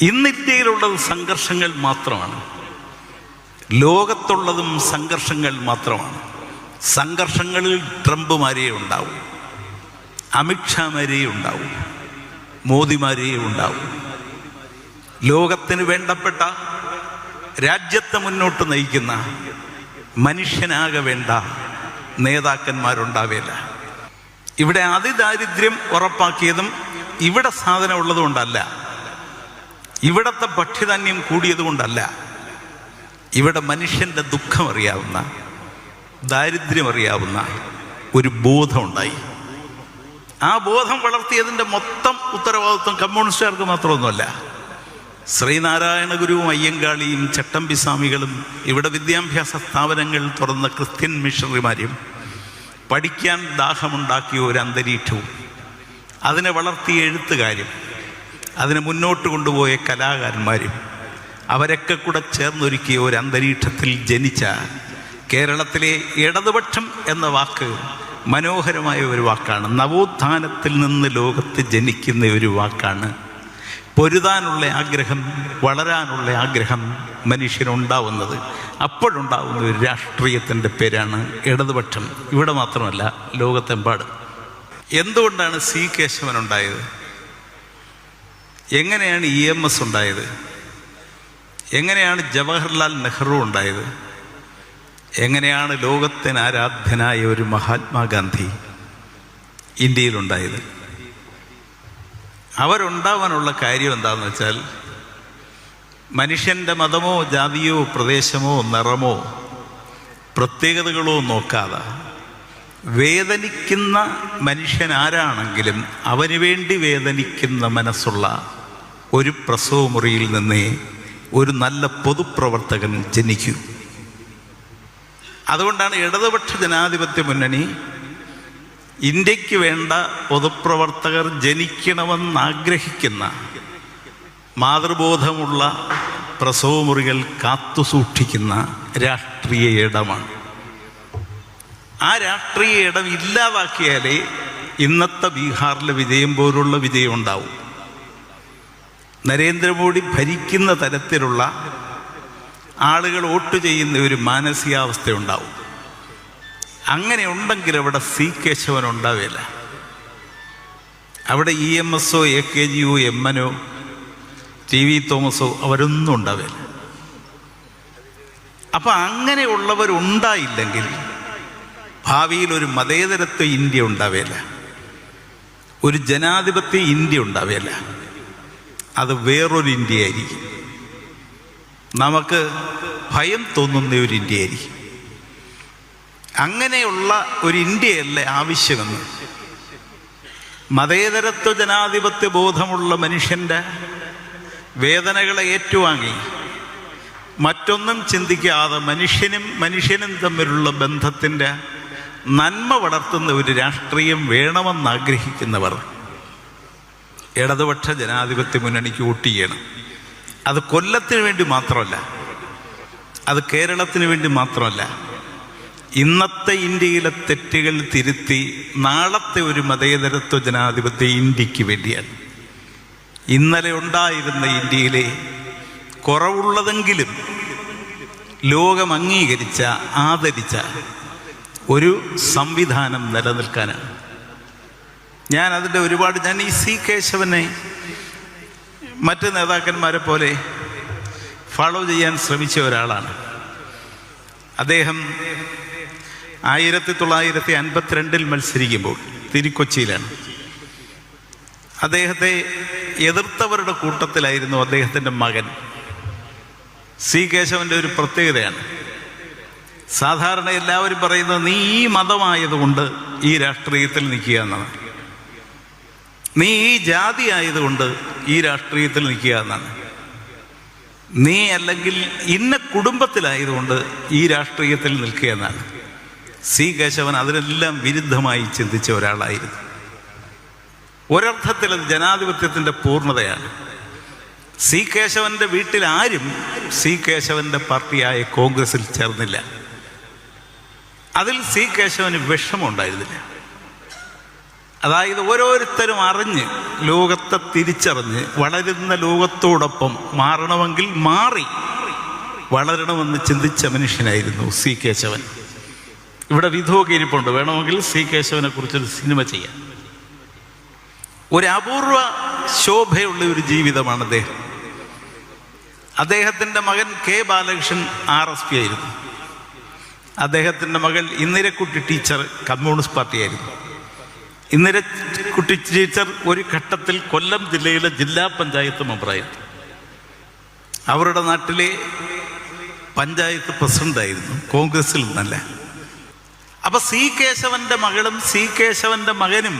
ഇന്ന് ഇന്ത്യയിലുള്ളത് സംഘർഷങ്ങൾ മാത്രമാണ്. ലോകത്തുള്ളതും സംഘർഷങ്ങൾ മാത്രമാണ്. സംഘർഷങ്ങളിൽ ട്രംപ്മാരെയും ഉണ്ടാവും. അമിത്ഷാമാരേ ഉണ്ടാവും. മോദിമാരേ ഉണ്ടാവും. ലോകത്തിന് വേണ്ടപ്പെട്ട രാജ്യത്തെ മുന്നോട്ട് നയിക്കുന്ന മനുഷ്യനാകെ വേണ്ട നേതാക്കന്മാരുണ്ടാവില്ല ഇവിടെ അതിദാരിദ്ര്യം ഉറപ്പാക്കിയതും ഇവിടെ സാധനം ഉള്ളതുകൊണ്ടല്ല ഇവിടത്തെ ഭക്ഷ്യധാന്യം കൂടിയത് കൊണ്ടല്ല. ഇവിടെ മനുഷ്യന്റെ ദുഃഖം അറിയാവുന്ന ദാരിദ്ര്യം അറിയാവുന്ന ഒരു ബോധമുണ്ടായി ആ ബോധം വളർത്തിയതിന്റെ മൊത്തം ഉത്തരവാദിത്വം കമ്മ്യൂണിസ്റ്റുകാർക്ക് മാത്രമൊന്നുമല്ല. ശ്രീനാരായണ ഗുരുവും അയ്യങ്കാളിയും ചട്ടമ്പി സ്വാമികളും ഇവിടെ വിദ്യാഭ്യാസ സ്ഥാപനങ്ങൾ തുറന്ന ക്രിസ്ത്യൻ മിഷണറിമാരും പഠിക്കാൻ ദാഹമുണ്ടാക്കിയ ഒരു അന്തരീക്ഷവും. അതിനെ വളർത്തിയ എഴുത്തുകാരും അതിനെ മുന്നോട്ട് കൊണ്ടുപോയ കലാകാരന്മാരും അവരൊക്കെ കൂടെ ചേർന്നൊരുക്കിയ ഒരു അന്തരീക്ഷത്തിൽ ജനിച്ച കേരളത്തിലെ ഇടതുപക്ഷം എന്ന വാക്ക് മനോഹരമായ ഒരു വാക്കാണ്. നവോത്ഥാനത്തിൽ നിന്ന് ലോകത്ത് ജനിക്കുന്ന ഒരു വാക്കാണ്. പൊരുതാനുള്ള ആഗ്രഹം വളരാനുള്ള ആഗ്രഹം മനുഷ്യനുണ്ടാവുന്നത്. അപ്പോഴുണ്ടാവുന്ന ഒരു രാഷ്ട്രീയത്തിന്റെ പേരാണ് ഇടതുപക്ഷം. ഇവിടെ മാത്രമല്ല ലോകത്തെമ്പാട്. എന്തുകൊണ്ടാണ് സി കേശവൻ ഉണ്ടായത്? എങ്ങനെയാണ് ഇ എം എസ് ഉണ്ടായത്? എങ്ങനെയാണ് ജവഹർലാൽ നെഹ്റു ഉണ്ടായത്? എങ്ങനെയാണ് ലോകത്തിന് ആരാധ്യനായ ഒരു മഹാത്മാഗാന്ധി ഇന്ത്യയിലുണ്ടായത്? അവരുണ്ടാവാനുള്ള കാര്യം എന്താണെന്ന് വെച്ചാൽ മനുഷ്യന്റെ മതമോ ജാതിയോ പ്രദേശമോ നിറമോ പ്രത്യേകതകളോ നോക്കാതെ വേദനിക്കുന്ന മനുഷ്യൻ ആരാണെങ്കിലും അവന് വേണ്ടി വേദനിക്കുന്ന മനസ്സുള്ള ഒരു പ്രസവ മുറിയിൽ നിന്നേ ഒരു നല്ല പൊതുപ്രവർത്തകൻ ജനിക്കൂ. അതുകൊണ്ടാണ് ഇടതുപക്ഷ ജനാധിപത്യ മുന്നണി ഇന്ത്യയ്ക്ക് വേണ്ട പൊതുപ്രവർത്തകർ ജനിക്കണമെന്ന് ആഗ്രഹിക്കുന്ന മാതൃബോധമുള്ള പ്രസവമുറികൾ കാത്തുസൂക്ഷിക്കുന്ന രാഷ്ട്രീയ ഇടമാണ്. ആ രാഷ്ട്രീയ ഇടം ഇല്ലാതാക്കിയാലേ ഇന്നത്തെ ബീഹാറിലെ വിജയം പോലുള്ള വിജയം ഉണ്ടാവും. നരേന്ദ്രമോദി ഭരിക്കുന്ന തരത്തിലുള്ള ആളുകൾ വോട്ട് ചെയ്യുന്ന ഒരു മാനസികാവസ്ഥ ഉണ്ടാവും അങ്ങനെ ഉണ്ടെങ്കിൽ അവിടെ സി കേശവൻ ഉണ്ടാവില്ല. അവിടെ ഇ എം എസോ എ കെ ജിയോ എം എനോ ടി വി തോമസോ അവരൊന്നും ഉണ്ടാവില്ല. അപ്പം അങ്ങനെയുള്ളവരുണ്ടായില്ലെങ്കിൽ ഭാവിയിൽ ഒരു മതേതരത്വ ഇന്ത്യ ഉണ്ടാവില്ല. ഒരു ജനാധിപത്യ ഇന്ത്യ ഉണ്ടാവില്ല. അത് വേറൊരു ഇന്ത്യ ആയിരിക്കും നമുക്ക് ഭയം തോന്നുന്ന ഒരു ഇന്ത്യ ആയിരിക്കും അങ്ങനെയുള്ള ഒരു ഇന്ത്യയല്ലേ ആവശ്യമെന്ന്. മതേതരത്വ ജനാധിപത്യ ബോധമുള്ള മനുഷ്യന്റെ വേദനകളെ ഏറ്റുവാങ്ങി. മറ്റൊന്നും ചിന്തിക്കാതെ മനുഷ്യനും മനുഷ്യനും തമ്മിലുള്ള ബന്ധത്തിന്റെ നന്മ വളർത്തുന്ന ഒരു രാഷ്ട്രീയം വേണമെന്ന് ആഗ്രഹിക്കുന്നവർ ഇടതുപക്ഷ ജനാധിപത്യ മുന്നണിക്ക് വോട്ട് ചെയ്യണം. അത് കൊല്ലത്തിന് വേണ്ടി മാത്രമല്ല അത് കേരളത്തിന് വേണ്ടി മാത്രമല്ല ഇന്നത്തെ ഇന്ത്യയിലെ തെറ്റുകൾ തിരുത്തി നാളത്തെ ഒരു മതേതരത്വ ജനാധിപത്യ ഇന്ത്യയ്ക്ക് വേണ്ടിയാണ്. ഇന്നലെ ഉണ്ടായിരുന്ന ഇന്ത്യയിലെ കുറവുള്ളതെങ്കിലും ലോകം അംഗീകരിച്ച ആദരിച്ച ഒരു സംവിധാനം നിലനിൽക്കാനാണ്. ഞാൻ അതിന്റെ ഒരുപാട് ഞാൻ ഈ സി കേശവനെ മറ്റ് നേതാക്കന്മാരെ പോലെ ഫോളോ ചെയ്യാൻ ശ്രമിച്ച ഒരാളാണ്. അദ്ദേഹം ആയിരത്തി തൊള്ളായിരത്തി അൻപത്തിരണ്ടിൽ മത്സരിക്കുമ്പോൾ തിരുക്കൊച്ചിയിലാണ്. അദ്ദേഹത്തെ എതിർത്തവരുടെ കൂട്ടത്തിലായിരുന്നു അദ്ദേഹത്തിന്റെ മകൻ. സി കേശവന്റെ ഒരു പ്രത്യേകതയാണ്. സാധാരണ എല്ലാവരും പറയുന്നത് നീ ഈ മതമായതുകൊണ്ട് ഈ രാഷ്ട്രീയത്തിൽ നിൽക്കുക എന്നാണ്. നീ ഈ ജാതി ആയതുകൊണ്ട് ഈ രാഷ്ട്രീയത്തിൽ നിൽക്കുക എന്നാണ്. നീ അല്ലെങ്കിൽ ഇന്ന കുടുംബത്തിലായതുകൊണ്ട് ഈ രാഷ്ട്രീയത്തിൽ നിൽക്കുക എന്നാണ്. സി കേശവൻ അതിനെല്ലാം വിരുദ്ധമായി ചിന്തിച്ച ഒരാളായിരുന്നു. ഒരർത്ഥത്തിൽ അത് ജനാധിപത്യത്തിന്റെ പൂർണതയാണ്. സി കേശവന്റെ വീട്ടിൽ ആരും സി കേശവന്റെ പാർട്ടിയായ കോൺഗ്രസിൽ ചേർന്നില്ല. അതിൽ സി കേശവന് വിഷമമുണ്ടായിരുന്നില്ല. അതായത് ഓരോരുത്തരും അറിഞ്ഞ് ലോകത്തെ തിരിച്ചറിഞ്ഞ് വളരുന്ന ലോകത്തോടൊപ്പം മാറണമെങ്കിൽ മാറി വളരണമെന്ന് ചിന്തിച്ച മനുഷ്യനായിരുന്നു സി കേശവൻ. ഇവിടെ വിധുവൊക്കെ ഇരിപ്പുണ്ട്. വേണമെങ്കിൽ സി കേശവനെ കുറിച്ചൊരു സിനിമ ചെയ്യാം. ഒരു അപൂർവ ശോഭയുള്ള ഒരു ജീവിതമാണ് അദ്ദേഹം. അദ്ദേഹത്തിന്റെ മകൻ K Balakrishnan R S P ആയിരുന്നു. അദ്ദേഹത്തിന്റെ മകൾ ഇന്ദിരക്കുട്ടി ടീച്ചർ കമ്മ്യൂണിസ്റ്റ് പാർട്ടിയായിരുന്നു. ഇന്ദിരക്കുട്ടി ടീച്ചർ ഒരു ഘട്ടത്തിൽ കൊല്ലം ജില്ലയിലെ ജില്ലാ പഞ്ചായത്ത് മെമ്പറായിരുന്നു അവരുടെ നാട്ടിലെ പഞ്ചായത്ത് പ്രസിഡന്റായിരുന്നു കോൺഗ്രസിൽ നിന്നല്ല അപ്പൊ സി കേശവന്റെ മകളും സി കേശവന്റെ മകനും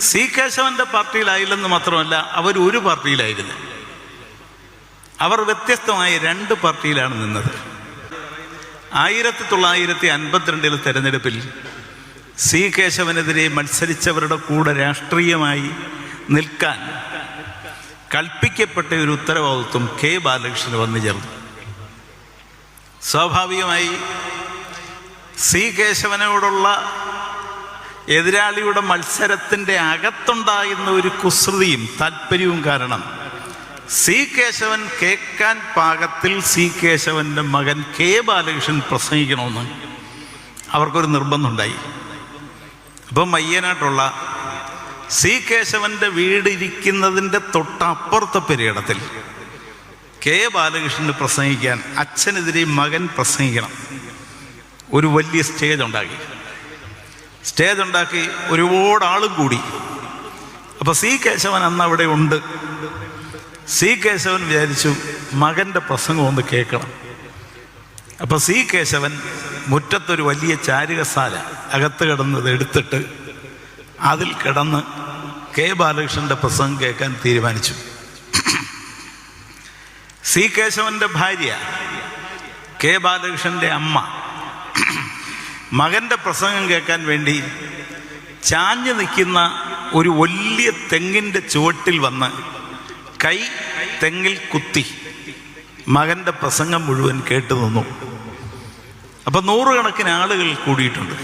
സി കേശവന്റെ പാർട്ടിയിലായില്ലെന്ന് മാത്രമല്ല അവർ ഒരു പാർട്ടിയിലായിരുന്നു അവർ വ്യത്യസ്തമായ രണ്ട് പാർട്ടിയിലാണ് നിന്നത്. ആയിരത്തി തൊള്ളായിരത്തി അൻപത്തിരണ്ടിലെ തെരഞ്ഞെടുപ്പിൽ സി കേശവനെതിരെ മത്സരിച്ചവരുടെ കൂടെ രാഷ്ട്രീയമായി നിൽക്കാൻ കൽപ്പിക്കപ്പെട്ട ഒരു ഉത്തരവാദിത്വം കെ ബാലകൃഷ്ണന് വന്നു ചേർന്നു. സ്വാഭാവികമായി സി കേശവനോടുള്ള എതിരാളിയുടെ മത്സരത്തിന്റെ അകത്തുണ്ടായിരുന്ന ഒരു കുസൃതിയും താല്പര്യവും കാരണം സി കേശവൻ കേൾക്കാൻ പാകത്തിൽ സി കേശവന്റെ മകൻ കെ ബാലകൃഷ്ണൻ പ്രസംഗിക്കണമെന്ന് അവർക്കൊരു നിർബന്ധമുണ്ടായി. അപ്പം മയ്യനായിട്ടുള്ള സി കേശവന്റെ വീടിരിക്കുന്നതിന്റെ തൊട്ടപ്പുറത്തെ പെരിയിടത്തിൽ കെ ബാലകൃഷ്ണന് പ്രസംഗിക്കാൻ അച്ഛനെതിരെ മകൻ പ്രസംഗിക്കണം. ഒരു വലിയ സ്റ്റേജ് ഉണ്ടാക്കി. സ്റ്റേജ് ഉണ്ടാക്കി ഒരുപാട് ആളും കൂടി. അപ്പോൾ സി കേശവൻ അന്ന് അവിടെ ഉണ്ട്. സി കേശവൻ വിചാരിച്ചു മകന്റെ പ്രസംഗം ഒന്ന് കേൾക്കണം. അപ്പോൾ സി കേശവൻ മുറ്റത്തൊരു വലിയ ചാരികശാല അകത്ത് കിടന്നത് എടുത്തിട്ട് അതിൽ കിടന്ന് കെ ബാലകൃഷ്ണന്റെ പ്രസംഗം കേൾക്കാൻ തീരുമാനിച്ചു. സി കേശവന്റെ ഭാര്യ കെ ബാലകൃഷ്ണന്റെ അമ്മ മകന്റെ പ്രസംഗം കേൾക്കാൻ വേണ്ടി ചാഞ്ഞു നിൽക്കുന്ന ഒരു വലിയ തെങ്ങിന്റെ ചുവട്ടിൽ വന്ന് കൈ തെങ്ങിൽ കുത്തി. മകന്റെ പ്രസംഗം മുഴുവൻ കേട്ടു നിന്നു. അപ്പൊ നൂറുകണക്കിന് ആളുകൾ കൂടിയിട്ടുണ്ട്.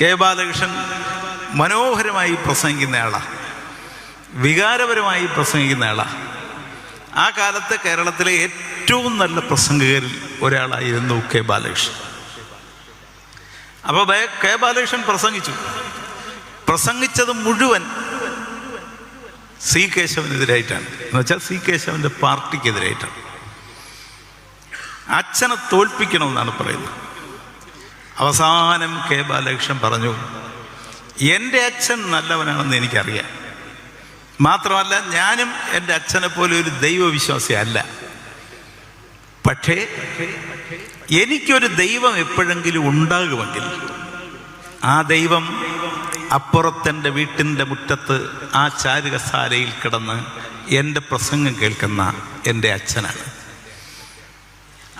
കെ ബാലകൃഷ്ണൻ മനോഹരമായി പ്രസംഗിക്കുന്ന ആളാ. വികാരപരമായി പ്രസംഗിക്കുന്ന ആളാ. ആ കാലത്തെ കേരളത്തിലെ ഏറ്റവും നല്ല പ്രസംഗകരിൽ ഒരാളായിരുന്നു കെ ബാലകൃഷ്ണൻ. അപ്പോൾ കെ ബാലകൃഷ്ണൻ പ്രസംഗിച്ചു. പ്രസംഗിച്ചത് മുഴുവൻ സി കേശവനെതിരായിട്ടാണ്. എന്ന് വെച്ചാൽ സി കേശവന്റെ പാർട്ടിക്കെതിരായിട്ടാണ്. അച്ഛനെ തോൽപ്പിക്കണമെന്നാണ് പറയുന്നത്. അവസാനം കെ ബാലകൃഷ്ണൻ പറഞ്ഞു എന്റെ അച്ഛൻ നല്ലവനാണെന്ന് എനിക്കറിയാം. മാത്രമല്ല ഞാനും എന്റെ അച്ഛനെ പോലെ ഒരു ദൈവവിശ്വാസി അല്ല. പക്ഷേ എനിക്കൊരു ദൈവം എപ്പോഴെങ്കിലും ഉണ്ടാകുമെങ്കിൽ ആ ദൈവം അപ്പുറത്തെന്റെ വീട്ടിന്റെ മുറ്റത്ത് ആ ചാരുകസാലയിൽ കിടന്ന് എന്റെ പ്രസംഗം കേൾക്കുന്ന എന്റെ അച്ഛനാണ്.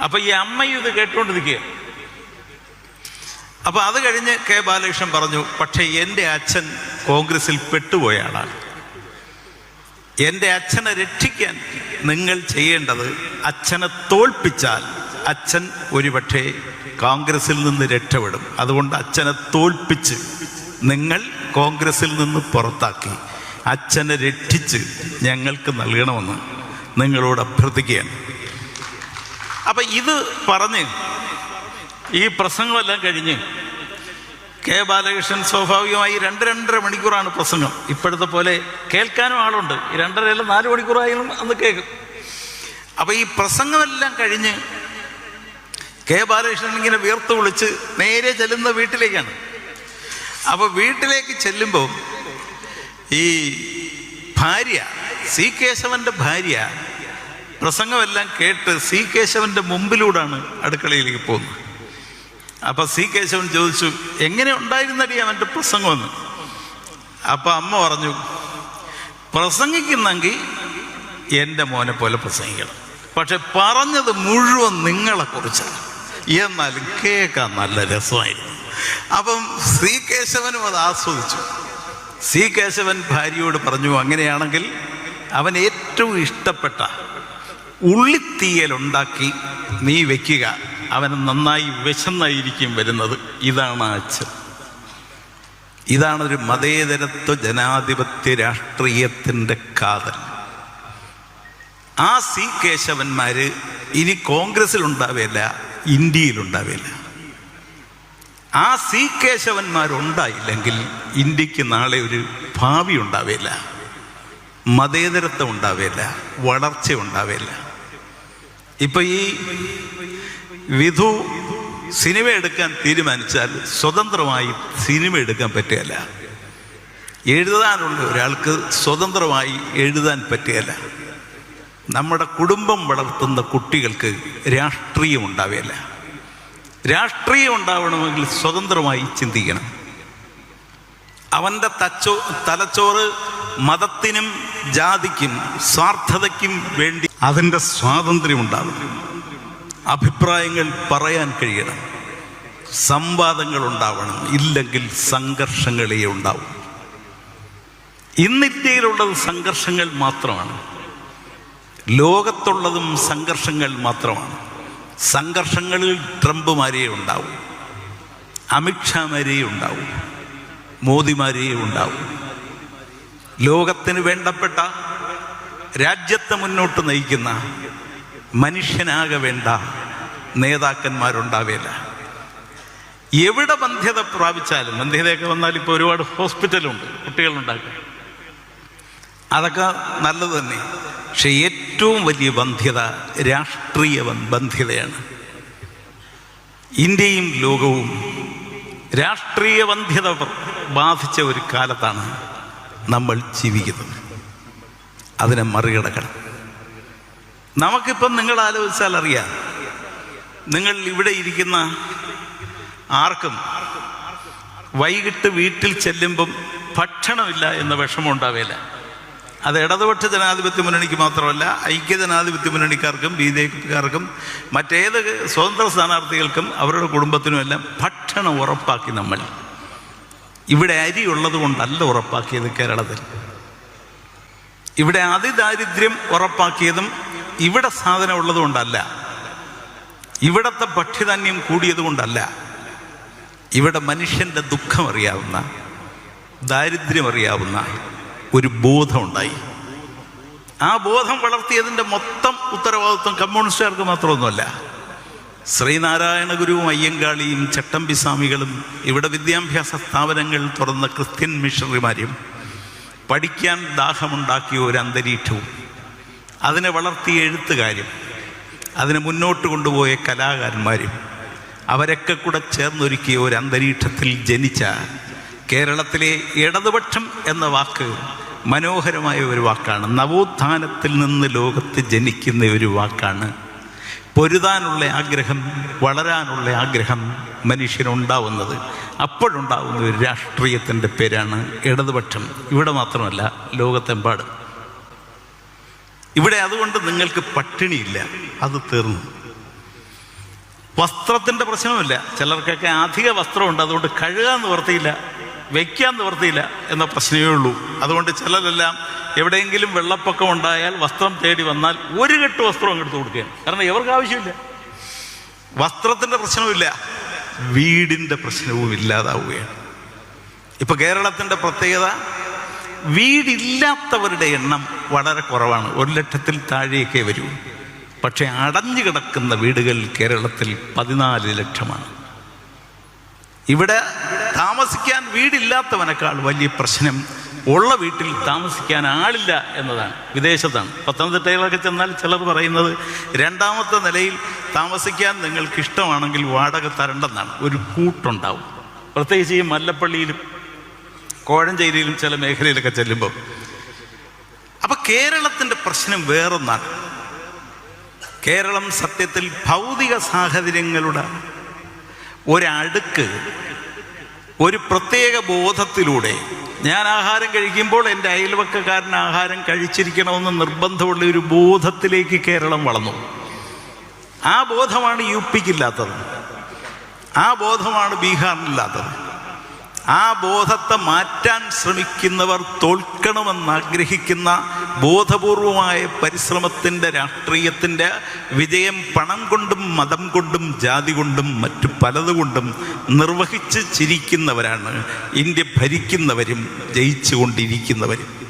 അപ്പൊ ഈ അമ്മയും ഇത് കേട്ടുകൊണ്ടിരിക്കുക അപ്പൊ അത് കഴിഞ്ഞ് കെ ബാലകൃഷ്ണൻ പറഞ്ഞു പക്ഷെ എന്റെ അച്ഛൻ കോൺഗ്രസിൽ പെട്ടുപോയ ആളാണ്. എന്റെ അച്ഛനെ രക്ഷിക്കാൻ നിങ്ങൾ ചെയ്യേണ്ടത് അച്ഛനെ തോൽപ്പിച്ചാൽ അച്ഛൻ ഒരുപക്ഷെ കോൺഗ്രസിൽ നിന്ന് രക്ഷപ്പെടും. അതുകൊണ്ട് അച്ഛനെ തോൽപ്പിച്ച് നിങ്ങൾ കോൺഗ്രസിൽ നിന്ന് പുറത്താക്കി. അച്ഛനെ രക്ഷിച്ച് ഞങ്ങൾക്ക് നൽകണമെന്ന് നിങ്ങളോട് അഭ്യർത്ഥിക്കുകയാണ്. അപ്പം ഇത് പറഞ്ഞ് ഈ പ്രസംഗമെല്ലാം കഴിഞ്ഞ് കെ ബാലകൃഷ്ണൻ സ്വാഭാവികമായി രണ്ട് രണ്ടര മണിക്കൂറാണ് പ്രസംഗം. ഇപ്പോഴത്തെ പോലെ കേൾക്കാനും ആളുണ്ട്. ഈ രണ്ടരയല്ല നാല് മണിക്കൂറായാലും അന്ന് കേൾക്കും. അപ്പോൾ ഈ പ്രസംഗമെല്ലാം കഴിഞ്ഞ് കെ ബാലകൃഷ്ണൻ ഇങ്ങനെ വീർത്ത് വിളിച്ച് നേരെ ചെല്ലുന്ന വീട്ടിലേക്കാണ്. അപ്പോൾ വീട്ടിലേക്ക് ചെല്ലുമ്പോൾ ഈ ഭാര്യ സി കേശവന്റെ ഭാര്യ പ്രസംഗമെല്ലാം കേട്ട് സി കേശവന്റെ മുമ്പിലൂടാണ് അടുക്കളയിലേക്ക് പോകുന്നത്. അപ്പൊ സി കേശവൻ ചോദിച്ചു എങ്ങനെ ഉണ്ടായിരുന്നടി അവന്റെ പ്രസംഗമെന്ന്? അപ്പൊ അമ്മ പറഞ്ഞു പ്രസംഗിക്കുന്നെങ്കിൽ എന്റെ മോനെ പോലെ പ്രസംഗിക്കണം. പക്ഷെ പറഞ്ഞത് മുഴുവൻ നിങ്ങളെ കുറിച്ചാണ്. എന്നാലും കേൾക്കാൻ നല്ല രസമായിരുന്നു. അപ്പം സി കേശവനും അത് ആസ്വദിച്ചു. സി കേശവൻ ഭാര്യയോട് പറഞ്ഞു അങ്ങനെയാണെങ്കിൽ അവൻ ഏറ്റവും ഇഷ്ടപ്പെട്ട ഉള്ളിത്തീയലുണ്ടാക്കി നീ വെക്കുക. അവന് നന്നായി വിശന്നായിരിക്കും വരുന്നത്. ഇതാണ് അച്ഛൻ. ഇതാണ് ഒരു മതേതരത്വ ജനാധിപത്യ രാഷ്ട്രീയത്തിന്റെ കാതൽ. ആ സി കേശവന്മാര് ഇനി ഇന്ത്യയിൽ ഉണ്ടാവില്ല ആ സി കേശവന്മാരുണ്ടായില്ലെങ്കിൽ ഇന്ത്യയ്ക്ക് നാളെ ഒരു ഭാവി ഉണ്ടാവില്ല മതേതരത്വം ഉണ്ടാവില്ല വളർച്ച ഉണ്ടാവില്ല ഇപ്പൊ ഈ വിധു സിനിമ എടുക്കാൻ തീരുമാനിച്ചാൽ സ്വതന്ത്രമായി സിനിമ എടുക്കാൻ പറ്റുകയല്ല. എഴുതാനുള്ള ഒരാൾക്ക് സ്വതന്ത്രമായി എഴുതാൻ പറ്റുകയല്ല. നമ്മുടെ കുടുംബം വളർത്തുന്ന കുട്ടികൾക്ക് രാഷ്ട്രീയം ഉണ്ടാവുകയല്ല രാഷ്ട്രീയം ഉണ്ടാവണമെങ്കിൽ സ്വതന്ത്രമായി ചിന്തിക്കണം. അവന്റെ തച്ചോ തലച്ചോറ് മതത്തിനും ജാതിക്കും സ്വാർത്ഥതയ്ക്കും വേണ്ടി അതിന്റെ സ്വാതന്ത്ര്യം ഉണ്ടാകും അഭിപ്രായങ്ങൾ പറയാൻ കഴിയണം. സംവാദങ്ങൾ ഉണ്ടാവണം. ഇല്ലെങ്കിൽ സംഘർഷങ്ങളേ ഉണ്ടാവും. ഇന്ന് ഇന്ത്യയിലുള്ളത് സംഘർഷങ്ങൾ മാത്രമാണ്. ലോകത്തുള്ളതും സംഘർഷങ്ങൾ മാത്രമാണ്. സംഘർഷങ്ങളിൽ ട്രംപ്മാരേ ഉണ്ടാവും. അമിത്ഷാമാരേ ഉണ്ടാവും. മോദിമാരേ ഉണ്ടാവും. ലോകത്തിന് വേണ്ടപ്പെട്ട രാജ്യത്തെ മുന്നോട്ട് നയിക്കുന്ന മനുഷ്യനാകെ വേണ്ട നേതാക്കന്മാരുണ്ടാവില്ല എവിടെ ബന്ധ്യത പ്രാപിച്ചാലും ബന്ധ്യതയൊക്കെ വന്നാൽ ഇപ്പോൾ ഒരുപാട് ഹോസ്പിറ്റലുണ്ട് കുട്ടികളുണ്ടാക്കുക അതൊക്കെ നല്ലത് തന്നെ. പക്ഷെ ഏറ്റവും വലിയ ബന്ധ്യത രാഷ്ട്രീയ ബന്ധ്യതയാണ്. ഇന്ത്യയും ലോകവും രാഷ്ട്രീയ ബന്ധ്യത ബാധിച്ച ഒരു കാലത്താണ് നമ്മൾ ജീവിക്കുന്നത്. അതിനെ മറികടക്കണം. നമുക്കിപ്പം നിങ്ങൾ ആലോചിച്ചാൽ അറിയാം നിങ്ങൾ ഇവിടെ ഇരിക്കുന്ന ആർക്കും വൈകിട്ട് വീട്ടിൽ ചെല്ലുമ്പം ഭക്ഷണമില്ല എന്ന വിഷമം ഉണ്ടാവില്ല അത് ഇടതുപക്ഷ ജനാധിപത്യ മുന്നണിക്ക് മാത്രമല്ല ഐക്യ ജനാധിപത്യ മുന്നണിക്കാർക്കും ബി ജെ പിക്കാർക്കും മറ്റേത് സ്വതന്ത്ര സ്ഥാനാർത്ഥികൾക്കും അവരുടെ കുടുംബത്തിനുമെല്ലാം ഭക്ഷണം ഉറപ്പാക്കി നമ്മൾ. ഇവിടെ അരി ഉള്ളത് കൊണ്ടല്ല ഉറപ്പാക്കിയത് കേരളത്തിൽ. ഇവിടെ അതിദാരിദ്ര്യം ഉറപ്പാക്കിയതും ഇവിടെ സാധനം ഉള്ളതുകൊണ്ടല്ല. ഇവിടത്തെ ഭക്ഷ്യധാന്യം കൂടിയതുകൊണ്ടല്ല. ഇവിടെ മനുഷ്യന്റെ ദുഃഖം അറിയാവുന്ന ദാരിദ്ര്യം അറിയാവുന്ന ഒരു ബോധമുണ്ടായി. ആ ബോധം വളർത്തിയതിന്റെ മൊത്തം ഉത്തരവാദിത്വം കമ്മ്യൂണിസ്റ്റുകാർക്ക് മാത്രമൊന്നുമല്ല. ശ്രീനാരായണ ഗുരുവും അയ്യങ്കാളിയും ചട്ടമ്പി സ്വാമികളും ഇവിടെ വിദ്യാഭ്യാസ സ്ഥാപനങ്ങൾ തുറന്ന ക്രിസ്ത്യൻ മിഷണറിമാരും പഠിക്കാൻ ദാഹമുണ്ടാക്കിയ ഒരു അന്തരീക്ഷവും. അതിനെ വളർത്തിയ എഴുത്തുകാരും അതിനെ മുന്നോട്ട് കൊണ്ടുപോയ കലാകാരന്മാരും അവരൊക്കെ കൂടെ ചേർന്നൊരുക്കിയ ഒരു അന്തരീക്ഷത്തിൽ ജനിച്ച കേരളത്തിലെ ഇടതുപക്ഷം എന്ന വാക്ക് മനോഹരമായ ഒരു വാക്കാണ്. നവോത്ഥാനത്തിൽ നിന്ന് ലോകത്ത് ജനിക്കുന്ന ഒരു വാക്കാണ് പൊരുതാനുള്ള ആഗ്രഹം വളരാനുള്ള ആഗ്രഹം മനുഷ്യനുണ്ടാവുന്നത്. അപ്പോഴുണ്ടാവുന്ന ഒരു രാഷ്ട്രീയത്തിന്റെ പേരാണ് ഇടതുപക്ഷം. ഇവിടെ മാത്രമല്ല ലോകത്തെമ്പാടും. ഇവിടെ അതുകൊണ്ട് നിങ്ങൾക്ക് പട്ടിണിയില്ല. അത് തീർന്നു. വസ്ത്രത്തിന്റെ പ്രശ്നമില്ല ചിലർക്കൊക്കെ അധിക വസ്ത്രമുണ്ട്. അതുകൊണ്ട് കഴുകാൻ നിവർത്തിയില്ല. വയ്ക്കാൻ നിവർത്തിയില്ല എന്ന പ്രശ്നമേ ഉള്ളൂ. അതുകൊണ്ട് ചിലരെല്ലാം എവിടെയെങ്കിലും വെള്ളപ്പൊക്കം ഉണ്ടായാൽ വസ്ത്രം തേടി വന്നാൽ ഒരു കെട്ട് വസ്ത്രം അങ്ങെടുത്ത് കൊടുക്കുകയാണ്. കാരണം ഇവർക്ക് ആവശ്യമില്ല. വസ്ത്രത്തിന്റെ പ്രശ്നവുമില്ല. വീടിന്റെ പ്രശ്നവും ഇല്ലാതാവുകയാണ്. ഇപ്പൊ കേരളത്തിന്റെ പ്രത്യേകത വീടില്ലാത്തവരുടെ എണ്ണം വളരെ കുറവാണ്. ഒരു ലക്ഷത്തിൽ താഴെയൊക്കെ വരൂ. പക്ഷേ അടഞ്ഞു കിടക്കുന്ന വീടുകൾ കേരളത്തിൽ പതിനാല് ലക്ഷമാണ്. ഇവിടെ താമസിക്കാൻ വീടില്ലാത്തവനേക്കാൾ വലിയ പ്രശ്നം ഉള്ള വീട്ടിൽ താമസിക്കാൻ ആളില്ല എന്നതാണ്. വിദേശത്താണ്. പത്തനംതിട്ടയിലൊക്കെ ചെന്നാൽ ചിലർ പറയുന്നത് രണ്ടാമത്തെ നിലയിൽ താമസിക്കാൻ നിങ്ങൾക്ക് ഇഷ്ടമാണെങ്കിൽ വാടക തരണ്ടെന്നാണ്. ഒരു കൂട്ടുണ്ടാവും. പ്രത്യേകിച്ച് ഈ മല്ലപ്പള്ളിയിലും കോഴഞ്ചേരിയിലും ചില മേഖലയിലൊക്കെ ചെല്ലുമ്പോൾ അപ്പൊ കേരളത്തിന്റെ പ്രശ്നം വേറൊന്നാണ്. കേരളം സത്യത്തിൽ ഭൗതിക സാഹചര്യങ്ങളുടെ ഒരടുക്ക് ഒരു പ്രത്യേക ബോധത്തിലൂടെ ഞാൻ ആഹാരം കഴിക്കുമ്പോൾ എന്റെ അയൽവക്കക്കാരൻ ആഹാരം കഴിച്ചിരിക്കണമെന്ന് നിർബന്ധമുള്ള ഒരു ബോധത്തിലേക്ക് കേരളം വളർന്നു. ആ ബോധമാണ് യു പിക്കില്ലാത്തത് ആ ബോധമാണ് ബീഹാറിനില്ലാത്തത് ആ ബോധത്തെ മാറ്റാൻ ശ്രമിക്കുന്നവർ തോൽക്കണമെന്ന് ആഗ്രഹിക്കുന്ന ബോധപൂർവമായ പരിശ്രമത്തിന്റെ രാഷ്ട്രീയത്തിന്റെ വിജയം പണം കൊണ്ടും മതം കൊണ്ടും ജാതി കൊണ്ടും മറ്റു പലതുകൊണ്ടും നിർവഹിച്ച് ചിരിക്കുന്നവരാണ്. ഇന്ത്യ ഭരിക്കുന്നവരും ജയിച്ചുകൊണ്ടിരിക്കുന്നവരും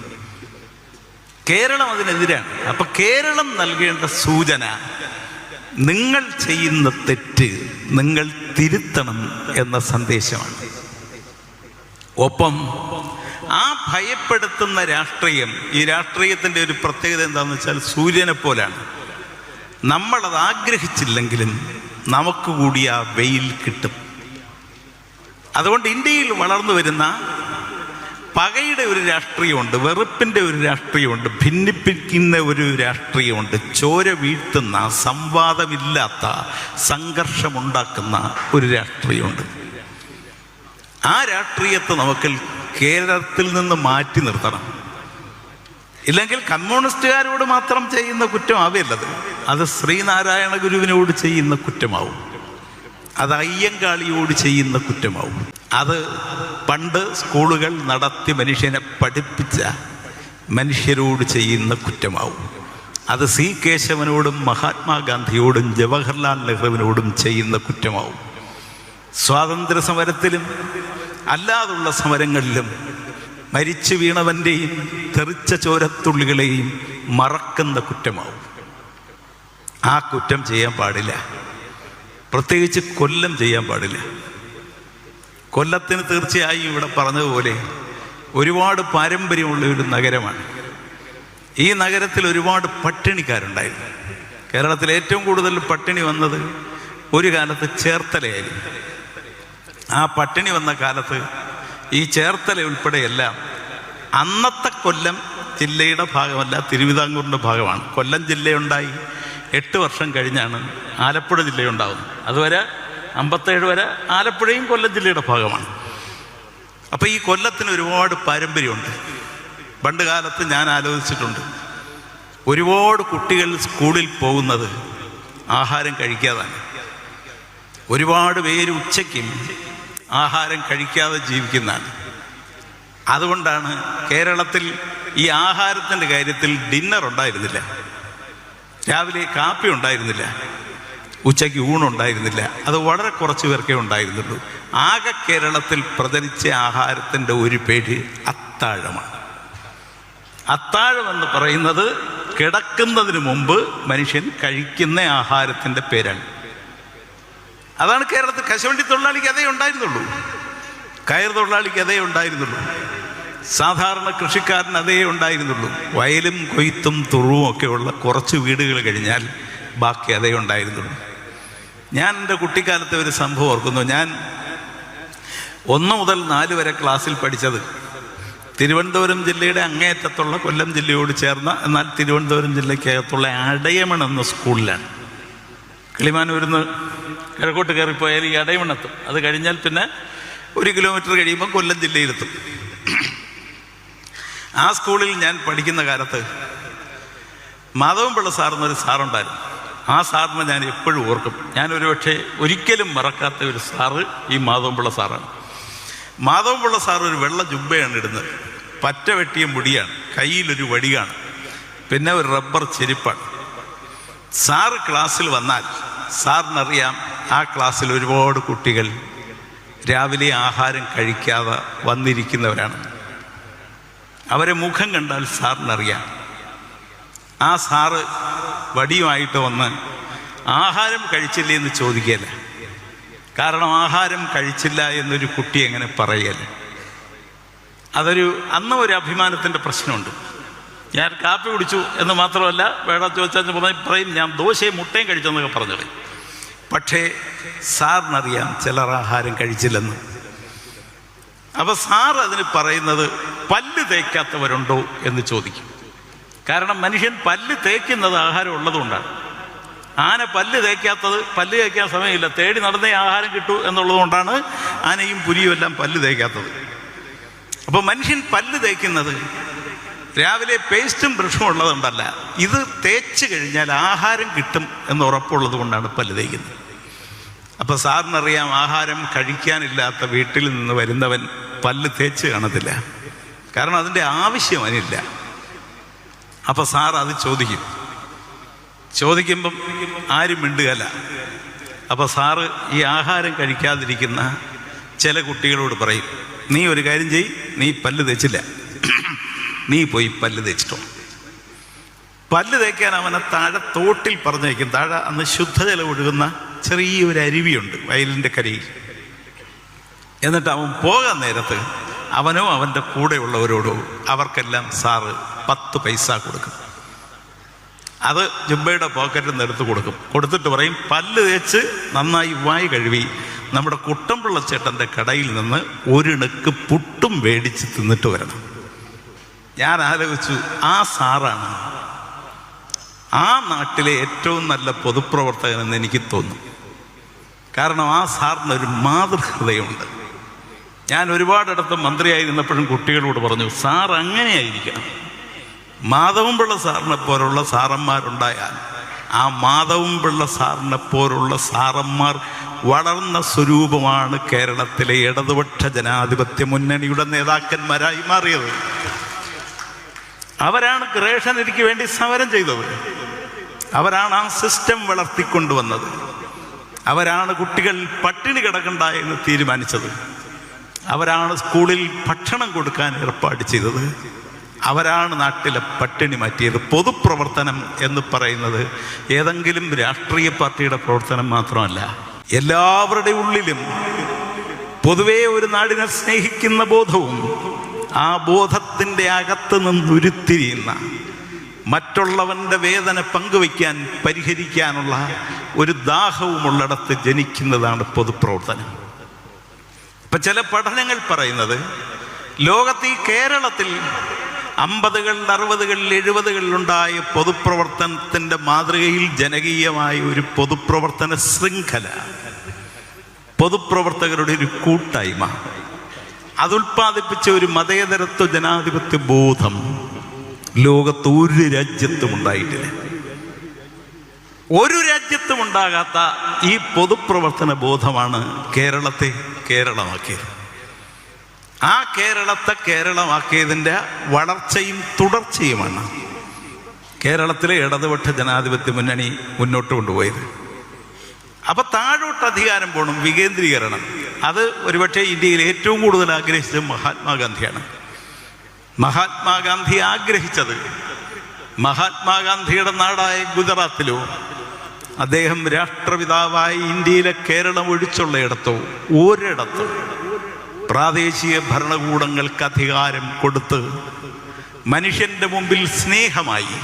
കേരളം അതിനെതിരാണ്. അപ്പൊ കേരളം നൽകേണ്ട സൂചന നിങ്ങൾ ചെയ്യുന്ന തെറ്റ് നിങ്ങൾ തിരുത്തണം എന്ന സന്ദേശമാണ്. ഒപ്പം ആ ഭയപ്പെടുത്തുന്ന രാഷ്ട്രീയം ഈ രാഷ്ട്രീയത്തിന്റെ ഒരു പ്രത്യേകത എന്താണെന്ന് വെച്ചാൽ സൂര്യനെ പോലാണ്. നമ്മളത് ആഗ്രഹിച്ചില്ലെങ്കിലും നമുക്ക് കൂടി ആ വെയിൽ കിട്ടും. അതുകൊണ്ട് ഇന്ത്യയിൽ വളർന്നു വരുന്ന പകയുടെ ഒരു രാഷ്ട്രീയമുണ്ട് വെറുപ്പിന്റെ ഒരു രാഷ്ട്രീയമുണ്ട് ഭിന്നിപ്പിക്കുന്ന ഒരു രാഷ്ട്രീയമുണ്ട്. ചോര വീഴ്ത്തുന്ന സംവാദമില്ലാത്ത സംഘർഷമുണ്ടാക്കുന്ന ഒരു രാഷ്ട്രീയമുണ്ട്. ആ രാഷ്ട്രീയത്തെ നമുക്ക് കേരളത്തിൽ നിന്ന് മാറ്റി നിർത്തണം. ഇല്ലെങ്കിൽ കമ്മ്യൂണിസ്റ്റുകാരോട് മാത്രം ചെയ്യുന്ന കുറ്റമാവില്ലത് അത് ശ്രീനാരായണ ഗുരുവിനോട് ചെയ്യുന്ന കുറ്റമാവും. അത് അയ്യങ്കാളിയോട് ചെയ്യുന്ന കുറ്റമാവും. അത് പണ്ട് സ്കൂളുകൾ നടത്തി മനുഷ്യനെ പഠിപ്പിച്ച മനുഷ്യരോട് ചെയ്യുന്ന കുറ്റമാവും. അത് സി കേശവനോടും മഹാത്മാഗാന്ധിയോടും ജവഹർലാൽ നെഹ്റുവിനോടും ചെയ്യുന്ന കുറ്റമാവും. സ്വാതന്ത്ര്യ സമരത്തിലും അല്ലാതുള്ള സമരങ്ങളിലും മരിച്ചു വീണവന്റെയും തെറിച്ച ചോരത്തുള്ളികളെയും മറക്കുന്ന കുറ്റമാവും. ആ കുറ്റം ചെയ്യാൻ പാടില്ല. പ്രത്യേകിച്ച് കൊല്ലം ചെയ്യാൻ പാടില്ല. കൊല്ലത്തിന് തീർച്ചയായും ഇവിടെ പറഞ്ഞതുപോലെ ഒരുപാട് പാരമ്പര്യമുള്ള ഒരു നഗരമാണ്. ഈ നഗരത്തിൽ ഒരുപാട് പട്ടിണിക്കാരുണ്ടായിരുന്നു. കേരളത്തിൽ ഏറ്റവും കൂടുതൽ പട്ടിണി വന്നത് ഒരു കാലത്ത് ചേർത്തലയായിരുന്നു ആ പട്ടിണി വന്ന കാലത്ത് ഈ ചേർത്തല ഉൾപ്പെടെയെല്ലാം അന്നത്തെ കൊല്ലം ജില്ലയുടെ ഭാഗമല്ല തിരുവിതാംകൂറിന്റെ ഭാഗമാണ്. കൊല്ലം ജില്ലയുണ്ടായി. എട്ട് വർഷം കഴിഞ്ഞാണ് ആലപ്പുഴ ജില്ലയുണ്ടാകുന്നത് അതുവരെ അമ്പത്തേഴ് വരെ ആലപ്പുഴയും കൊല്ലം ജില്ലയുടെ ഭാഗമാണ്. അപ്പോൾ ഈ കൊല്ലത്തിന് ഒരുപാട് പാരമ്പര്യമുണ്ട്. പണ്ട് കാലത്ത് ഞാൻ ആലോചിച്ചിട്ടുണ്ട്. ഒരുപാട് കുട്ടികൾ സ്കൂളിൽ പോകുന്നത് ആഹാരം കഴിക്കാതാണ്. ഒരുപാട് പേര് ഉച്ചയ്ക്കും ആഹാരം കഴിക്കാതെ ജീവിക്കുന്നതാണ്. അതുകൊണ്ടാണ് കേരളത്തിൽ ഈ ആഹാരത്തിന്റെ കാര്യത്തിൽ ഡിന്നർ ഉണ്ടായിരുന്നില്ല. രാവിലെ കാപ്പി ഉണ്ടായിരുന്നില്ല. ഉച്ചയ്ക്ക് ഊണുണ്ടായിരുന്നില്ല അത് വളരെ കുറച്ച് പേർക്കേ ഉണ്ടായിരുന്നുള്ളൂ. ആകെ കേരളത്തിൽ പ്രചരിച്ച ആഹാരത്തിന്റെ ഒരു പേര് അത്താഴമാണ്. അത്താഴം എന്ന് പറയുന്നത് കിടക്കുന്നതിന് മുമ്പ് മനുഷ്യൻ കഴിക്കുന്ന ആഹാരത്തിന്റെ പേരാണ്. അതാണ് കേരളത്തിൽ കശവണ്ടി തൊഴിലാളിക്ക് അതേ ഉണ്ടായിരുന്നുള്ളൂ. കയർ തൊഴിലാളിക്ക് അതേ ഉണ്ടായിരുന്നുള്ളൂ. സാധാരണ കൃഷിക്കാരൻ അതേ ഉണ്ടായിരുന്നുള്ളൂ. വയലും കൊയ്ത്തും തുറുവും ഒക്കെയുള്ള കുറച്ച് വീടുകൾ കഴിഞ്ഞാൽ ബാക്കി അതേ ഉണ്ടായിരുന്നുള്ളൂ. ഞാൻ എന്റെ കുട്ടിക്കാലത്തെ ഒരു സംഭവം ഓർക്കുന്നു. ഞാൻ ഒന്ന് മുതൽ നാല് വരെ ക്ലാസ്സിൽ പഠിച്ചത് തിരുവനന്തപുരം ജില്ലയുടെ അങ്ങേയറ്റത്തുള്ള കൊല്ലം ജില്ലയോട് ചേർന്ന എന്നാൽ തിരുവനന്തപുരം ജില്ലയ്ക്കകത്തുള്ള അടയമൺ എന്ന സ്കൂളിലാണ്. കിളിമാനൂരിൽ നിന്ന് കിഴക്കോട്ട് കയറിപ്പോയാൽ ഈ അടയമണ്ണെത്തും അത് കഴിഞ്ഞാൽ പിന്നെ ഒരു കിലോമീറ്റർ കഴിയുമ്പോൾ കൊല്ലം ജില്ലയിലെത്തും. ആ സ്കൂളിൽ ഞാൻ പഠിക്കുന്ന കാലത്ത് മാധവൻപിള്ള സാറെന്നൊരു സാറുണ്ടായിരുന്നു. ആ സാറിനെ ഞാൻ എപ്പോഴും ഓർക്കും. ഞാൻ ഒരു പക്ഷേ ഒരിക്കലും മറക്കാത്ത ഒരു സാറ് ഈ മാധവൻപിള്ള സാറാണ്. മാധവൻപിള്ള സാർ ഒരു വെള്ള ജുബയാണ് ഇടുന്നത്. പറ്റ വെട്ടിയ മുടിയാണ്. കയ്യിലൊരു വടിയാണ്. പിന്നെ ഒരു റബ്ബർ ചെരുപ്പാണ്. സാറ് ക്ലാസ്സിൽ വന്നാൽ സാറിനറിയാം ആ ക്ലാസ്സിൽ ഒരുപാട് കുട്ടികൾ രാവിലെ ആഹാരം കഴിക്കാതെ വന്നിരിക്കുന്നവരാണ്. അവരെ മുഖം കണ്ടാൽ സാറിനറിയാം. ആ സാറ് വടിയുമായിട്ട് വന്ന് ആഹാരം കഴിച്ചില്ലേ എന്ന് ചോദിക്കല്ല കാരണം ആഹാരം കഴിച്ചില്ല എന്നൊരു കുട്ടി എങ്ങനെ പറയല്ല അതൊരു അന്ന് ഒരു അഭിമാനത്തിന്റെ പ്രശ്നമുണ്ട്. ഞാൻ കാപ്പി കുടിച്ചു എന്ന് മാത്രമല്ല വേണം ചോദിച്ചാൽ പറഞ്ഞ- പറയും ഞാൻ ദോശയും മുട്ടയും കഴിച്ചെന്നൊക്കെ പറഞ്ഞത് പക്ഷേ സാറിനറിയാം ചിലർ ആഹാരം കഴിച്ചില്ലെന്ന്. അപ്പൊ സാർ അതിന് പറയുന്നത് പല്ല് തേക്കാത്തവരുണ്ടോ? എന്ന് ചോദിക്കും. കാരണം മനുഷ്യൻ പല്ല് തേക്കുന്നത് ആഹാരം ഉള്ളതുകൊണ്ടാണ്. ആന പല്ല് തേക്കാത്തത് പല്ല് തേക്കാൻ സമയമില്ല. തേടി നടന്നേ ആഹാരം കിട്ടൂ എന്നുള്ളതുകൊണ്ടാണ് ആനയും പുലിയും എല്ലാം പല്ല് തേക്കാത്തത്. അപ്പോൾ മനുഷ്യൻ പല്ല് തേക്കുന്നത് രാവിലെ പേസ്റ്റും ബ്രഷും ഉള്ളതുകൊണ്ടല്ല. ഇത് തേച്ച് കഴിഞ്ഞാൽ ആഹാരം കിട്ടും എന്ന് ഉറപ്പുള്ളത് കൊണ്ടാണ് പല്ല് തേക്കുന്നത് അപ്പം സാറിനറിയാം ആഹാരം കഴിക്കാനില്ലാത്ത വീട്ടിൽ നിന്ന് വരുന്നവൻ പല്ല് തേച്ച് കാണത്തില്ല. കാരണം അതിന്റെ ആവശ്യം അതിനില്ല അപ്പം സാർ അത് ചോദിക്കും. ചോദിക്കുമ്പം ആരും മിണ്ടുകയല്ല അപ്പോൾ സാറ് ഈ ആഹാരം കഴിക്കാതിരിക്കുന്ന ചില കുട്ടികളോട് പറയും നീ ഒരു കാര്യം ചെയ് നീ പല്ല് തേച്ചില്ല. നീ പോയി പല്ല് തേച്ചിട്ടോ? പല്ല് തേക്കാൻ അവനെ താഴെ തോട്ടിൽ പറഞ്ഞേക്കും. താഴെ അന്ന് ശുദ്ധജലം ഒഴുകുന്ന ചെറിയൊരു അരുവിയുണ്ട് വയലിന്റെ കരയിൽ. എന്നിട്ട് അവൻ പോകാൻ നേരത്ത് അവനോ അവന്റെ കൂടെയുള്ളവരോടോ അവർക്കെല്ലാം സാറ് പത്ത് പൈസ കൊടുക്കും. അത് ജുബയുടെ പോക്കറ്റിൽ നിന്ന് എടുത്ത് കൊടുക്കും. കൊടുത്തിട്ട് പറയും പല്ല് തേച്ച് നന്നായി വായി കഴുകി നമ്മുടെ കുട്ടമ്പിള്ള ചേട്ടന്റെ കടയിൽ നിന്ന് ഒരിണക്ക് പുട്ടും മേടിച്ച് തിന്നിട്ട് വരണം. ഞാൻ ആലോചിച്ചു ആ സാറാണ്. ആ നാട്ടിലെ ഏറ്റവും നല്ല പൊതുപ്രവർത്തകൻ എന്ന് എനിക്ക് തോന്നും. കാരണം ആ സാറിന് ഒരു മാതൃഹൃദയമുണ്ട്. ഞാൻ ഒരുപാടിടത്ത് മന്ത്രിയായിരുന്നപ്പോഴും കുട്ടികളോട് പറഞ്ഞു സാർ അങ്ങനെയായിരിക്കണം. മാധവൻപിള്ള സാറിനെ പോലുള്ള സാറന്മാരുണ്ടായാൽ ആ മാധവൻപിള്ള സാറിനെ പോലുള്ള സാറന്മാർ വളർന്ന സ്വരൂപമാണ് കേരളത്തിലെ ഇടതുപക്ഷ ജനാധിപത്യ മുന്നണിയുടെ നേതാക്കന്മാരായി മാറിയത്. അവരാണ് ക്രേഷൻ അരിക്ക് വേണ്ടി സമരം ചെയ്തത്. അവരാണ് ആ സിസ്റ്റം വളർത്തിക്കൊണ്ടുവന്നത്. അവരാണ് കുട്ടികൾ പട്ടിണി കിടക്കണ്ട എന്ന് തീരുമാനിച്ചത്. അവരാണ് സ്കൂളിൽ ഭക്ഷണം കൊടുക്കാൻ ഏർപ്പാട് ചെയ്തത്. അവരാണ് നാട്ടിലെ പട്ടിണി മാറ്റിയത്. പൊതുപ്രവർത്തനം എന്ന് പറയുന്നത് ഏതെങ്കിലും രാഷ്ട്രീയ പാർട്ടിയുടെ പ്രവർത്തനം മാത്രമല്ല. എല്ലാവരുടെ ഉള്ളിലും പൊതുവേ ഒരു നാടിനെ സ്നേഹിക്കുന്ന ബോധവും ആ ബോധത്തിന്റെ അകത്ത് നിന്നുരുത്തിരിയുന്ന മറ്റുള്ളവന്റെ വേദന പങ്കുവയ്ക്കാൻ പരിഹരിക്കാനുള്ള ഒരു ദാഹവുമുള്ളിടത്ത് ജനിക്കുന്നതാണ് പൊതുപ്രവർത്തനം. ഇപ്പൊ ചില പഠനങ്ങൾ പറയുന്നത് ലോകത്ത് ഈ കേരളത്തിൽ അമ്പതുകളിൽ അറുപതുകളിൽ എഴുപതുകളിലുണ്ടായ പൊതുപ്രവർത്തനത്തിന്റെ മാതൃകയിൽ ജനകീയമായ ഒരു പൊതുപ്രവർത്തന ശൃംഖല പൊതുപ്രവർത്തകരുടെ ഒരു കൂട്ടായ്മ. അതുൽപാദിപ്പിച്ച ഒരു മതേതരത്വ ജനാധിപത്യ ബോധം ലോകത്ത് ഒരു രാജ്യത്തും ഉണ്ടായിട്ടില്ല. ഒരു രാജ്യത്തും ഉണ്ടാകാത്ത ഈ പൊതുപ്രവർത്തന ബോധമാണ് കേരളത്തെ കേരളമാക്കിയത്. ആ കേരളത്തെ കേരളമാക്കിയതിന്റെ വളർച്ചയും തുടർച്ചയുമാണ് കേരളത്തിലെ ഇടതുപക്ഷ ജനാധിപത്യ മുന്നണി മുന്നോട്ട് കൊണ്ടുപോയത്. അപ്പൊ താഴോട്ട് അധികാരം പോകണം വികേന്ദ്രീകരണം. അത് ഒരുപക്ഷെ ഇന്ത്യയിൽ ഏറ്റവും കൂടുതൽ ആഗ്രഹിച്ചത് മഹാത്മാഗാന്ധിയാണ്. മഹാത്മാഗാന്ധി ആഗ്രഹിച്ചത് മഹാത്മാഗാന്ധിയുടെ നാടായ ഗുജറാത്തിലോ അദ്ദേഹം രാഷ്ട്രപിതാവായി ഇന്ത്യയിലെ കേരളം ഒഴിച്ചുള്ള ഇടത്തോ ഒരിടത്തോ പ്രാദേശിക ഭരണകൂടങ്ങൾക്ക് അധികാരം കൊടുത്ത് മനുഷ്യന്റെ മുമ്പിൽ സ്നേഹമായി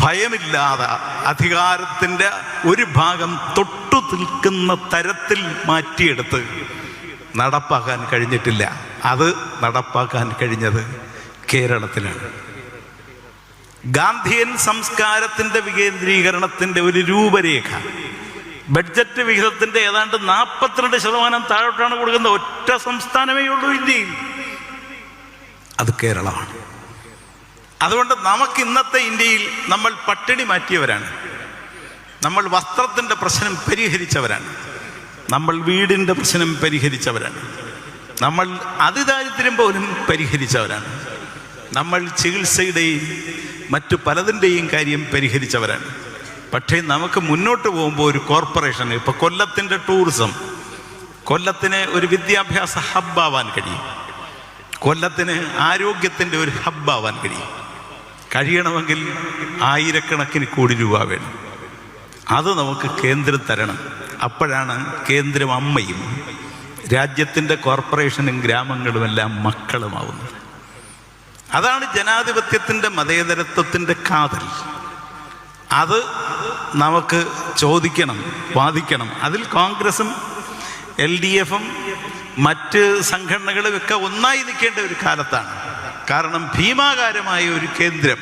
ഭയമില്ലാതെ അധികാരത്തിന്റെ ഒരു ഭാഗം തൊട്ടു നിൽക്കുന്ന തരത്തിൽ മാറ്റിയെടുത്ത് നടപ്പാക്കാൻ കഴിഞ്ഞിട്ടില്ല. അത് നടപ്പാക്കാൻ കഴിഞ്ഞത് കേരളത്തിലാണ്. ഗാന്ധിയൻ സംസ്കാരത്തിന്റെ വികേന്ദ്രീകരണത്തിന്റെ ഒരു രൂപരേഖ. ബഡ്ജറ്റ് വിഹിതത്തിന്റെ ഏതാണ്ട് നാൽപ്പത്തിരണ്ട് ശതമാനം താഴോട്ടാണ് കൊടുക്കുന്ന ഒറ്റ സംസ്ഥാനമേ ഉള്ളൂ ഇന്ത്യയിൽ. അത് കേരളമാണ്. അതുകൊണ്ട് നമുക്ക് ഇന്നത്തെ ഇന്ത്യയിൽ നമ്മൾ പട്ടിണി മാറ്റിയവരാണ്. നമ്മൾ വസ്ത്രത്തിന്റെ പ്രശ്നം പരിഹരിച്ചവരാണ്. നമ്മൾ വീടിന്റെ പ്രശ്നം പരിഹരിച്ചവരാണ്. നമ്മൾ അതിദാരിദ്ര്യം പോലും പരിഹരിച്ചവരാണ്. നമ്മൾ ചികിത്സയുടെയും മറ്റു പലതിന്റെയും കാര്യം പരിഹരിച്ചവരാണ്. പക്ഷേ നമുക്ക് മുന്നോട്ട് പോകുമ്പോൾ ഒരു കോർപ്പറേഷൻ ഇപ്പോൾ കൊല്ലത്തിന്റെ ടൂറിസം കൊല്ലത്തിന് ഒരു വിദ്യാഭ്യാസ ഹബ്ബാവാൻ കഴിയും. കൊല്ലത്തിന് ആരോഗ്യത്തിന്റെ ഒരു ഹബ്ബാവാൻ കഴിയും. കഴിയണമെങ്കിൽ ആയിരക്കണക്കിന് കോടി രൂപ വേണം. അത് നമുക്ക് കേന്ദ്രം തരണം. അപ്പോഴാണ് കേന്ദ്രം അമ്മയും രാജ്യത്തിന്റെ കോർപ്പറേഷനും ഗ്രാമങ്ങളുമെല്ലാം മക്കളുമാവുന്നത്. അതാണ് ജനാധിപത്യത്തിന്റെ മതേതരത്വത്തിന്റെ കാതൽ. അത് നമുക്ക് ചോദിക്കണം വാദിക്കണം. അതിൽ കോൺഗ്രസും എൽ ഡി എഫും മറ്റ് സംഘടനകളും ഒക്കെ ഒന്നായി നിൽക്കേണ്ട ഒരു കാലത്താണ്. കാരണം ഭീമാകാരമായ ഒരു കേന്ദ്രം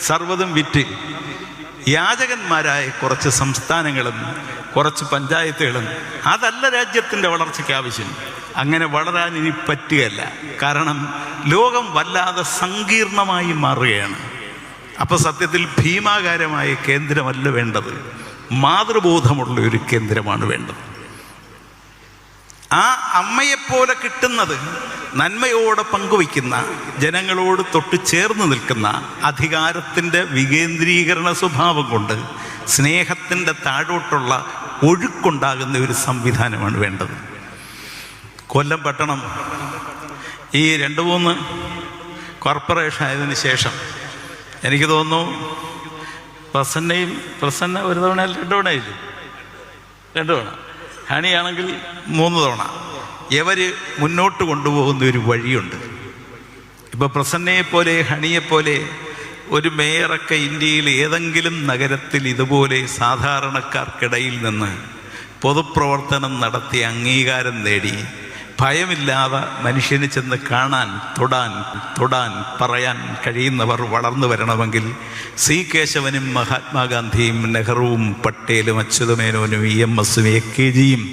സർവതും വിറ്റ് യാചകന്മാരായ കുറച്ച് സംസ്ഥാനങ്ങളും കുറച്ച് പഞ്ചായത്തുകളും അതല്ല രാജ്യത്തിന്റെ വളർച്ചയ്ക്ക് ആവശ്യം. അങ്ങനെ വളരാൻ ഇനി പറ്റുകയല്ല. കാരണം ലോകം വല്ലാതെ സങ്കീർണമായി മാറുകയാണ്. അപ്പോൾ സത്യത്തിൽ ഭീമാകാരമായ കേന്ദ്രമല്ല വേണ്ടത്. മാതൃബോധമുള്ള ഒരു കേന്ദ്രമാണ് വേണ്ടത്. ആ അമ്മയെപ്പോലെ കിട്ടുന്നത് നന്മയോടെ പങ്കുവയ്ക്കുന്ന ജനങ്ങളോട് തൊട്ട് ചേർന്ന് നിൽക്കുന്ന അധികാരത്തിന്റെ വികേന്ദ്രീകരണ സ്വഭാവം കൊണ്ട് സ്നേഹത്തിന്റെ താഴോട്ടുള്ള ഒഴുക്കുണ്ടാകുന്ന ഒരു സംവിധാനമാണ് വേണ്ടത്. കൊല്ലം പട്ടണം. ഈ രണ്ട് മൂന്ന് കോർപ്പറേഷൻ ആയതിന് ശേഷം എനിക്ക് തോന്നുന്നു പ്രസന്നയും പ്രസന്ന ഒരു തവണ രണ്ട് തവണ ആയില്ലേ? രണ്ട് തവണ. ഹണിയാണെങ്കിൽ മൂന്ന് തവണ. ഇവർ മുന്നോട്ട് കൊണ്ടുപോകുന്ന ഒരു വഴിയുണ്ട്. ഇപ്പോൾ പ്രസന്നയെപ്പോലെ ഹണിയെപ്പോലെ ഹണിയെ പോലെ ഒരു മേയറൊക്കെ ഇന്ത്യയിൽ ഏതെങ്കിലും നഗരത്തിൽ ഇതുപോലെ സാധാരണക്കാർക്കിടയിൽ നിന്ന് പൊതുപ്രവർത്തനം നടത്തി അംഗീകാരം നേടി. ഭയമില്ലാതെ മനുഷ്യന് ചെന്ന് കാണാൻ തൊടാൻ തൊടാൻ പറയാൻ കഴിയുന്നവർ വളർന്നു വരണമെങ്കിൽ സി കേശവനും മഹാത്മാഗാന്ധിയും നെഹ്റുവും പട്ടേലും അച്യുതമേനോനും ഇ എം എസും എ കെ ജിയും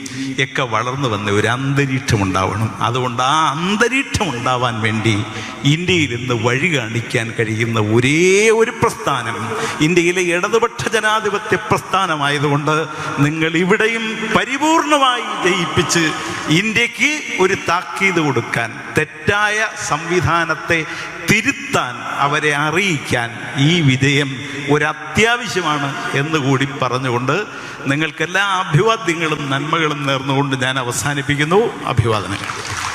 ഒക്കെ വളർന്നു വന്ന ഒരു അന്തരീക്ഷം ഉണ്ടാവണം അതുകൊണ്ട് ആ അന്തരീക്ഷം ഉണ്ടാവാൻ വേണ്ടി ഇന്ത്യയിൽ ഇന്ന് വഴി കാണിക്കാൻ കഴിയുന്ന ഒരേ ഒരു പ്രസ്ഥാനം ഇന്ത്യയിലെ ഇടതുപക്ഷ ജനാധിപത്യ പ്രസ്ഥാനമായതുകൊണ്ട് നിങ്ങൾ ഇവിടെയും പരിപൂർണമായി ജയിപ്പിച്ച് ഇന്ത്യയ്ക്ക് ഒരു താക്കീത് കൊടുക്കാൻ തെറ്റായ സംവിധാനത്തെ തിരുത്താൻ അവരെ അറിയിക്കാൻ ഈ വിജയം ഒരു അത്യാവശ്യമാണ് എന്ന് കൂടി പറഞ്ഞുകൊണ്ട് നിങ്ങൾക്കെല്ലാ അഭിവാദ്യങ്ങളും നന്മകളും നേർന്നുകൊണ്ട് ഞാൻ അവസാനിപ്പിക്കുന്നു. അഭിവാദനങ്ങൾ.